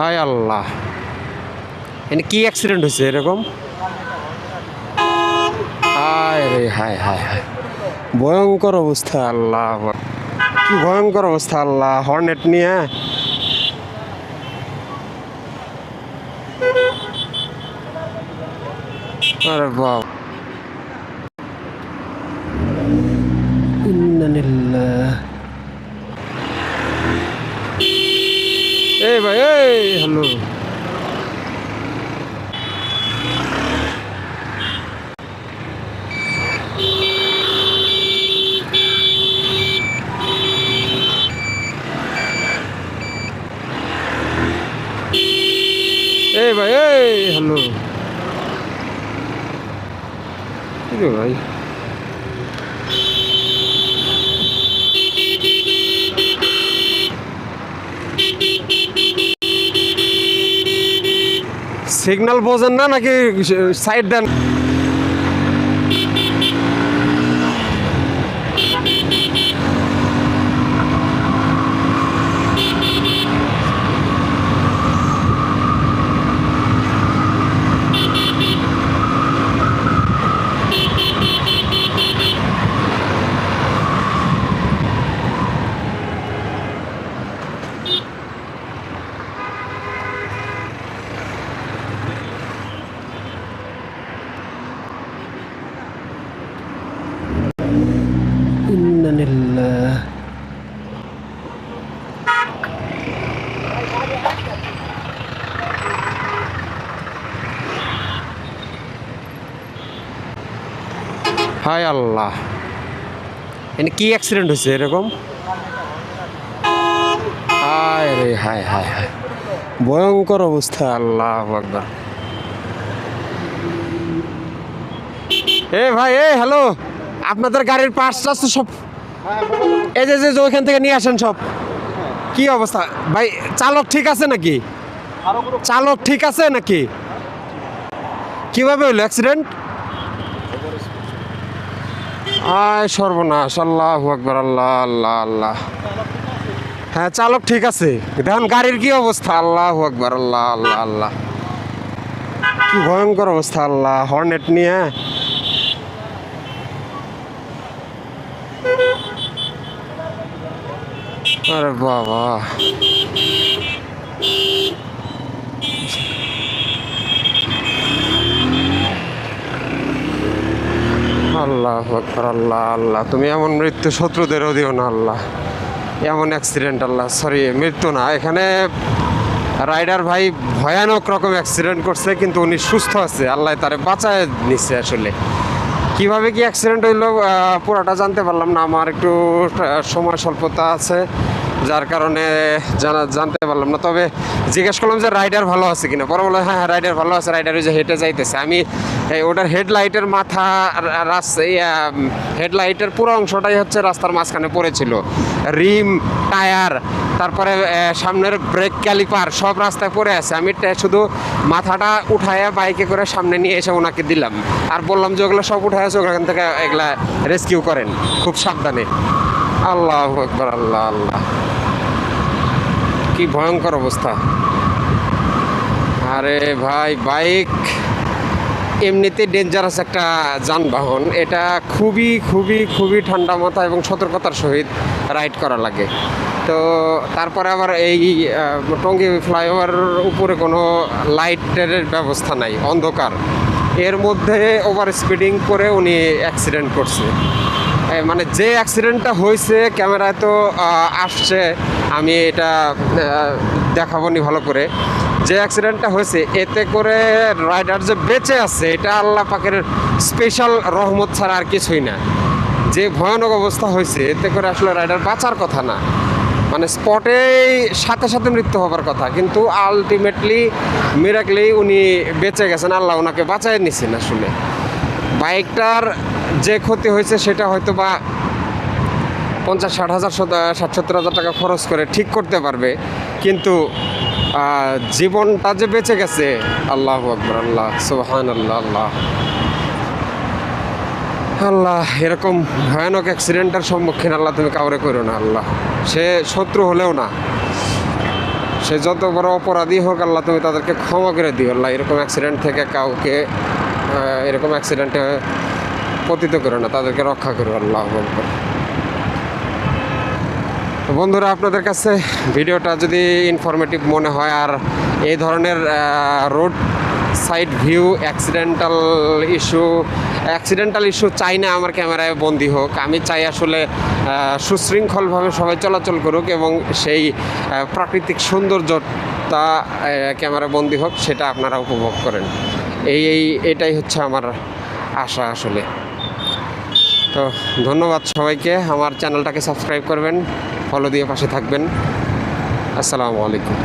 হায় আল্লাহ। এনে কি অ্যাক্সিডেন্ট হয়েছে এরকম? হায় রে, হায় হায় হায়। ভয়ঙ্কর অবস্থা, আল্লাহ। কি ভয়ঙ্কর অবস্থা, আল্লাহ হর্নেট নিয়ে। আরে বাপ। ইন্না লিল্লাহ এই ভাই এই হ্যালো এই ভাই এই হ্যালো কি রে সিগন্যাল বোঝেন না নাকি সাইড দেন? হায় আল্লাহ। এনে কি অ্যাক্সিডেন্ট হয়েছে এরকম? হায় রে, হায় হায় হায়। ভয়ঙ্কর অবস্থা, আল্লাহ আকবার। এ ভাই, এ হ্যালো আপনাদের গাড়ির পার্টস তো সব? এই যে যে ওইখান থেকে নিয়ে আসেন সব। কি অবস্থা? ভাই, চালক ঠিক আছে নাকি? চালক ঠিক আছে নাকি? কীভাবে হলো অ্যাক্সিডেন্ট আয় সর্বনাশ, আল্লাহ আকবর, আল্লাহ আল্লাহ আল্লাহ। হ্যাঁ চালক ঠিক আছে। দেখুন, গাড়ির কি অবস্থা? আল্লাহ আকবর, আল্লাহ আল্লাহ আল্লাহ। কি ভয়ঙ্কর অবস্থা, আল্লাহ। হর্নেট নিয়ে। আরে বাবা। আল্লাহ আকবার, আল্লাহ আল্লাহ। তুমি এমন মৃত্যু শত্রুদেরও দিও না, আল্লাহ। এমন অ্যাক্সিডেন্ট আল্লাহ সরি মৃত্যু না। এখানে রাইডার ভাই ভয়ানক রকম অ্যাক্সিডেন্ট করছে, কিন্তু উনি সুস্থ আছে। আল্লাহ তারে বাঁচায় নিচ্ছে আসলে। কীভাবে কি অ্যাক্সিডেন্ট হইল পুরোটা জানতে পারলাম না। আমার একটু সময় স্বল্পতা আছে। যার কারণে জানা জানতে পারলাম না। তবে জিজ্ঞেস করলাম যে রাইডার ভালো আছে কিনা? পরে বলল হ্যাঁ রাইডার ভালো আছে রাইডার ওই যে হেঁটে যাইতেছে। আমি ওটার হেডলাইটের মাথা রাস্তা হেডলাইটের পুরো অংশটাই হচ্ছে রাস্তার মাঝখানে পড়েছিল। রিম, টায়ার, তারপরে সামনের ব্রেক ক্যালিপার সব রাস্তায় পড়ে আছে। আমি শুধু মাথাটা উঠায়া বাইকে করে সামনে নিয়ে এসে ওনাকে দিলাম। আর বললাম যে, ওগুলো সব উঠায় আছে ওখান থেকে এগুলা রেস্কিউ করেন। খুব সাবধানে। আল্লাহ একবার আল্লাহ আল্লাহ। কি ভয়ঙ্কর অবস্থা। আরে ভাই, বাইক এমনিতে ডেঞ্জারাস একটা যানবাহন। এটা খুবই খুবই খুবই ঠান্ডা মাথা এবং সতর্কতার সহিত রাইড করা লাগে। তো তারপরে আবার এই টঙ্গি ফ্লাইওভার উপরে কোনো লাইটের ব্যবস্থা নাই, অন্ধকার। এর মধ্যে ওভার স্পিডিং করে উনি অ্যাক্সিডেন্ট করছে। মানে যে অ্যাক্সিডেন্টটা হয়েছে ক্যামেরায় তো আসছে, আমি এটা দেখাবো নি ভালো করে। যে অ্যাক্সিডেন্টটা হয়েছে, এতে করে রাইডার যে বেঁচে আছে, এটা আল্লাহ পাকের স্পেশাল রহমত ছাড়া আর কিছুই না। যে ভয়ানক অবস্থা হয়েছে, এতে করে আসলে রাইডার বাঁচার কথা না। মানে স্পটেই সাথে সাথে মৃত্যু হবার কথা, কিন্তু আলটিমেটলি মিরাকলি উনি বেঁচে গেছেন, আল্লাহ ওনাকে বাঁচাই নিছেন আসলে। বাইকটার যে ক্ষতি হয়েছে সেটা হয়তো বা পঞ্চাশ, ষাট হাজার ষাট সত্তর হাজার টাকা খরচ করে ঠিক করতে পারবে। কিন্তু জীবনটা যে বেঁচে গেছে, আল্লাহ আকবর, আল্লাহ সুবহান আল্লাহ। আল্লাহ আল্লাহ এরকম ভয়ানক অ্যাক্সিডেন্টের সম্মুখীন আল্লাহ তুমি কাউরে করো না, আল্লাহ। সে শত্রু হলেও না। সে যত বড় অপরাধী হোক, আল্লাহ তুমি তাদেরকে ক্ষমা করে দিও। আল্লাহ, এরকম অ্যাক্সিডেন্ট থেকে কাউকে এরকম অ্যাক্সিডেন্টে পতিত করো না, তাদেরকে রক্ষা করো, আল্লাহ। তো বন্ধুরা, আপনাদের কাছে ভিডিওটা যদি ইনফরমেটিভ মনে হয়, আর এই ধরনের road side view accidental issue accidental issue চাই না আমার ক্যামেরায় বন্দি হোক আমি চাই আসলে সুশৃঙ্খলভাবে সবাই চলাচল করুক এবং সেই প্রাকৃতিক সৌন্দর্যটা ক্যামেরায় বন্দি হোক, সেটা আপনারা উপভোগ করেন এই এই, এটাই হচ্ছে আমার আশা আসলে। তো ধন্যবাদ সবাইকে। আমার চ্যানেলটাকে সাবস্ক্রাইব করবেন ফলো দিয়ে পাশে থাকবেন। আসসালামু আলাইকুম।